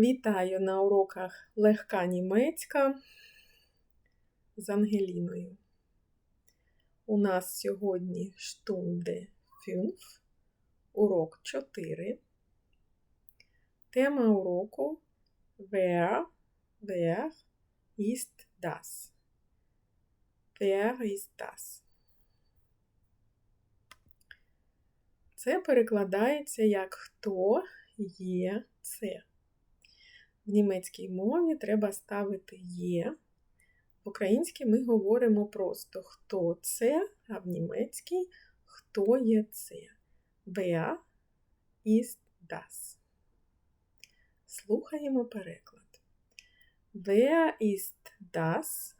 Вітаю на уроках легка німецька з Ангеліною. У нас сьогодні штунде 5, урок 4. Тема уроку Wer, wer ist das? Wer ist das? Це перекладається як хто є це. В німецькій мові треба ставити є. В українській ми говоримо просто хто це, а в німецькій хто є це. Wer ist das? Слухаємо переклад. Wer ist das?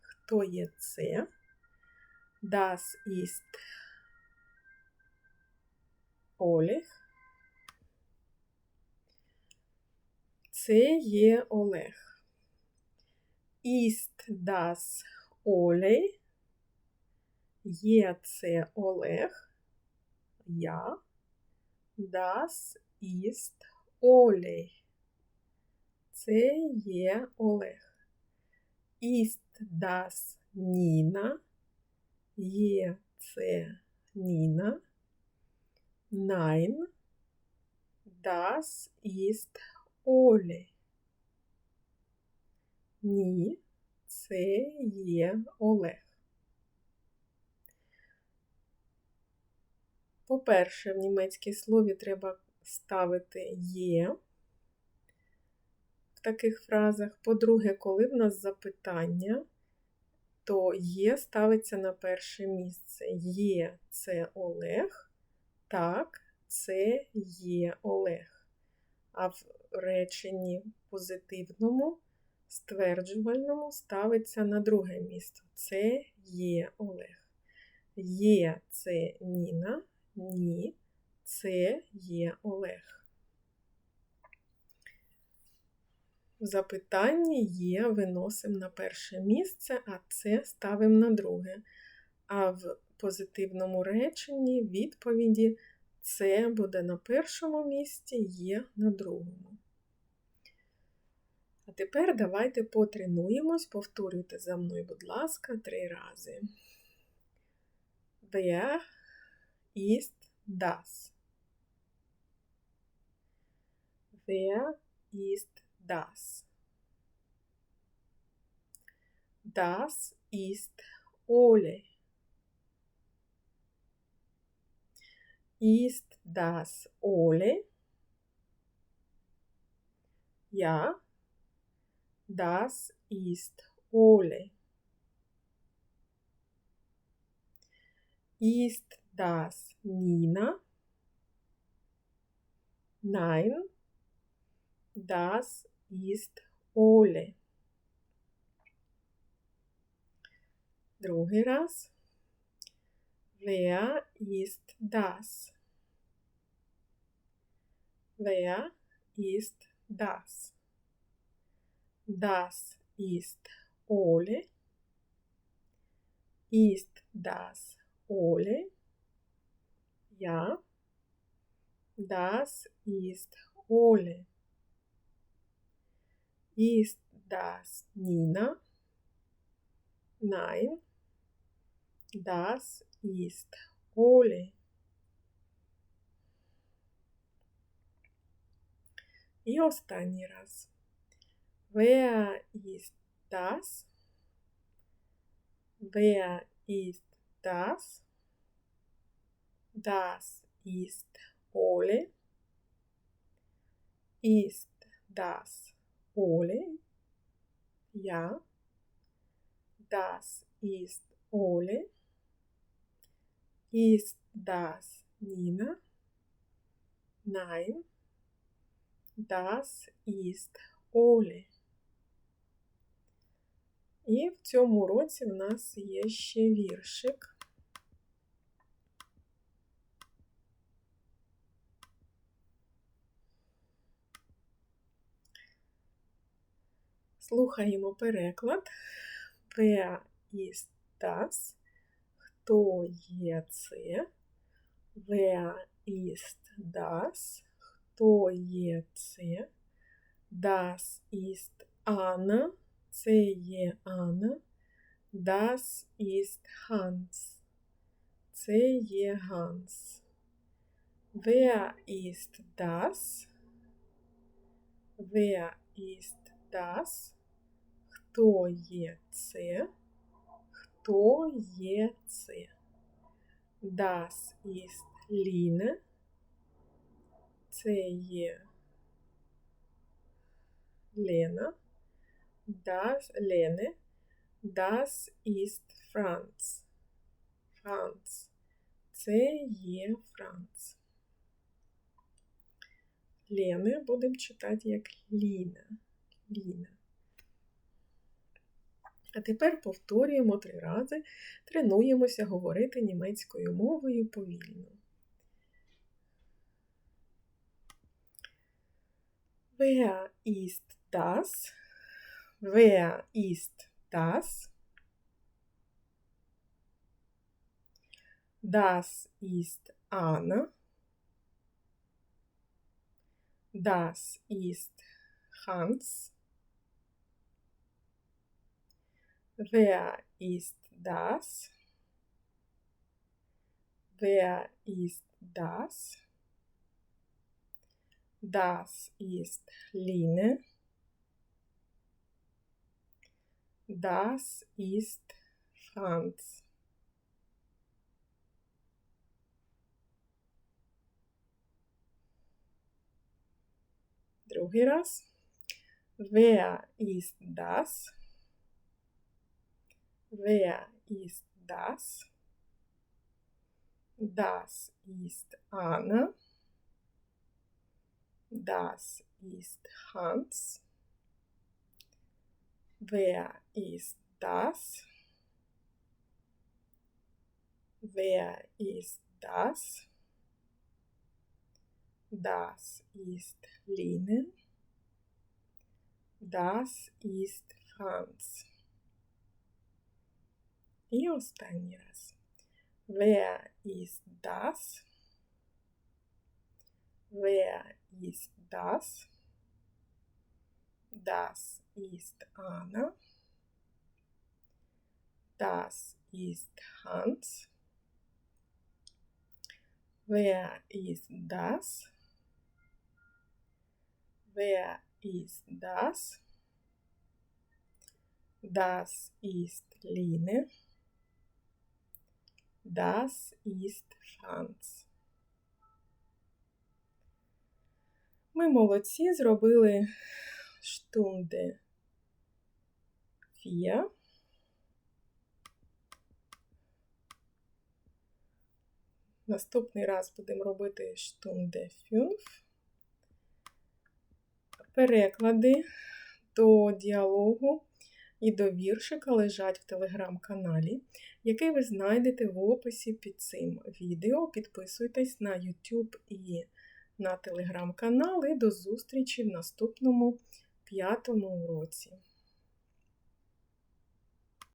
Хто є це? Das ist Олег. Це є Олег. Ist das Олей? Є це Олег. Я. Das ist Олей. Це є Олег. Ist das Ніна? Є це Ніна. Nein. Das ist Олі. Ні, це є Олег. По-перше, в німецькій слові треба ставити є в таких фразах. По-друге, коли в нас запитання, то є ставиться на перше місце. Є це Олег, так, це є Олег. А реченні позитивному, стверджувальному ставиться на друге місце. Це є Олег. Є це Ніна, ні, це є Олег. В запитанні є виносимо на перше місце, а це ставимо на друге. А в позитивному реченні відповіді це буде на першому місці, є на другому. Тепер давайте потренуємось, повторюйте за мною, будь ласка, три рази. Wer ist das? Wer ist das? Das ist Ole. Ist das Ole? Ja, das ist Ole. Ist das Nina? Nein, das ist Ole. Другий раз. Wer ist das? Wer ist das? Das ist Ole. Ist das Ole? Ja, das ist Ole. Ist das Nina? Nein, das ist Ole. І останній раз. Wer ist das? Wer ist das? Das ist Ole. Ist das Ole? Ja. Das ist Ole. Ist das Nina? Nein, das ist Ole. І в цьому році в нас є ще віршик. Слухаємо переклад. Ist das? Хто є це? Wer ist das? Хто є це? Das ist Anna. Це є Анна. Das ist Hans. Це є Ганс. Wer ist das? Wer ist das? Хто є це? Хто є це? Das ist Line. Це є Лена. Das Lene. Das ist Franz. Franz. Це є Франц. Лени будемо читати як Ліна. Ліна. А тепер повторюємо три рази, тренуємося говорити німецькою мовою повільно. Wer ist das? Wer ist das? Das ist Anna. Das ist Hans. Wer ist das? Wer ist das? Das ist Line. Das ist Franz. Druhý raz. Wer ist das? Wer ist das? Das ist Anne. Das ist Hans. Wer ist das? Wer ist das? Das ist Linen. Das ist Franz. І останній раз. Wer ist das? Wer ist das? Das ist Anna. Das ist Hans. Wer ist das? Wer ist das? Das ist Line. Das ist Franz. Ми молодці, зробили штунди Фія. Наступний раз будемо робити штунде фюнф. Переклади до діалогу і до віршика лежать в телеграм-каналі, який ви знайдете в описі під цим відео. Підписуйтесь на YouTube і на телеграм-канал. І до зустрічі в наступному п'ятому уроці.